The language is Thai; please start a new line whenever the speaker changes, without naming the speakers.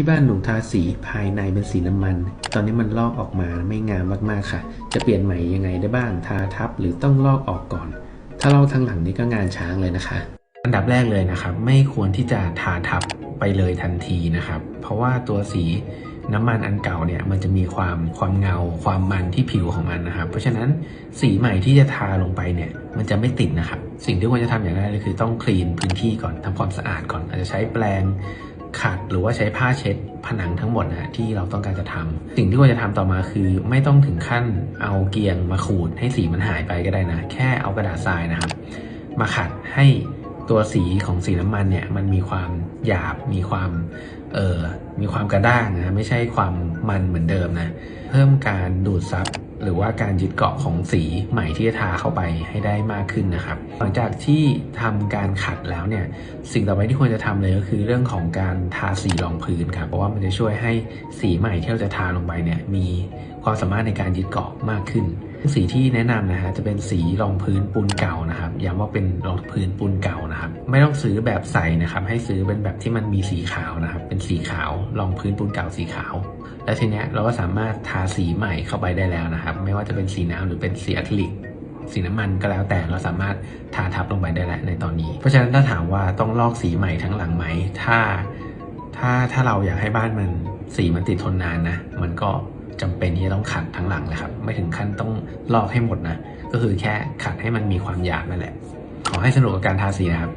ที่บ้านหนูทาสีภายในเป็นสีน้ำมัน ตอนนี้มันลอกออกมาไม่งามมากๆค่ะ จะเปลี่ยนใหม่ยังไงได้บ้างทาทับหรือต้องลอกออกก่อน ถ้าลอกทั้งหลังนี่ก็งานช้างเลยนะคะ อันดับแรกเลยนะครับ ไม่ควรที่จะทาทับไปเลยทันทีนะครับ เพราะว่าตัวสีน้ำมันอันเก่าเนี่ยมันจะมีความความเงาความมันที่ผิวของมันนะครับ เพราะฉะนั้นสีใหม่ที่จะทาลงไปเนี่ยมันจะไม่ติดนะครับ สิ่งที่ควรจะทำอย่างแรกเลยคือต้องคลีนพื้นที่ก่อนทำความสะอาดก่อนอาจจะใช้แปรง ขัดหรือว่าใช้ผ้าเช็ดผนังทั้งหมดนะที่เราต้องการจะทำสิ่งที่ควรจะทำต่อมาคือ ไม่ต้องถึงขั้นเอาเกียงมาขูดให้สีมันหายไปก็ได้นะ แค่เอากระดาษทรายนะครับ มาขัดให้ตัวสีของสีน้ำมันเนี่ยมันมีความหยาบมีความเออมีความกระด้างนะไม่ใช่ความมันเหมือนเดิมนะ เพิ่มการดูดซับ หรือว่าการยึดเกาะของสีใหม่ที่จะทาเข้าไปให้ได้มากขึ้นนะครับ หลังจากที่ทำการขัดแล้วเนี่ยสิ่งต่อไปที่ควรจะทำเลยก็คือเรื่องของการทาสีรองพื้นครับเพราะว่ามันจะช่วยให้สีใหม่ที่เราจะทาลงไปเนี่ยมีความสามารถในการยึดเกาะมากขึ้น สีที่แนะนำนะฮะจะเป็นสีรองพื้นปูนเก่านะครับย้ำว่าเป็นรองพื้นปูนเก่านะครับ ไม่ต้องซื้อแบบใสนะครับ ให้ซื้อเป็นแบบที่มันมีสีขาวนะครับ เป็นสีขาวรองพื้นปูนเก่าสีขาว และทีเนี้ยเราก็สามารถทาสีใหม่เข้าไปได้แล้วนะครับ ไม่ว่าจะเป็นสีน้ำหรือเป็นสีอะคริลิกสีน้ำมันก็แล้วแต่เราสามารถทาทับลงไปได้แล้วในตอนนี้ เพราะฉะนั้นถ้าถามว่าต้องลอกสีใหม่ทั้งหลังไหมถ้าถ้าถ้าเราอยากให้บ้านมันสีมันติดทนนานนะ มันก็จำเป็นที่จะต้องขัดทั้งหลังเลยครับ ไม่ถึงขั้นต้องลอกให้หมดนะ ก็คือแค่ขัดให้มันมีความหยาบนั่นแหละ ขอให้สนุกกับการทาสีนะครับ